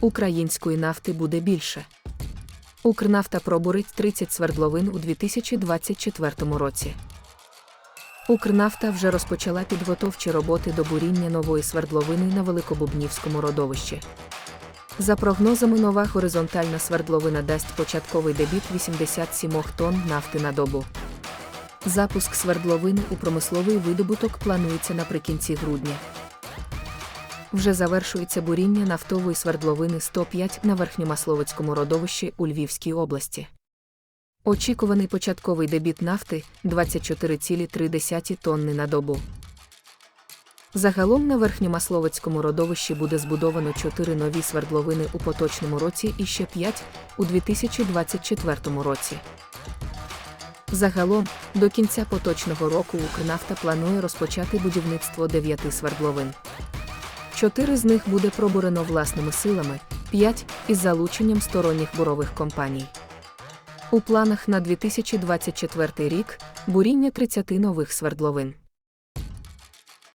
Української нафти буде більше. Укрнафта пробурить 30 свердловин у 2024 році. Укрнафта вже розпочала підготовчі роботи до буріння нової свердловини на Великобубнівському родовищі. За прогнозами, нова горизонтальна свердловина дасть початковий дебіт 87 тонн нафти на добу. Запуск свердловини у промисловий видобуток планується наприкінці грудня. Вже завершується буріння нафтової свердловини 105 на Верхньомасловицькому родовищі у Львівській області. Очікуваний початковий дебіт нафти 24,3 тонни на добу. Загалом на Верхньомасловицькому родовищі буде збудовано 4 нові свердловини у поточному році і ще 5 у 2024 році. Загалом, до кінця поточного року Укрнафта планує розпочати будівництво 9 свердловин. Чотири з них буде пробурено власними силами, п'ять із залученням сторонніх бурових компаній. У планах на 2024 рік буріння 30 нових свердловин.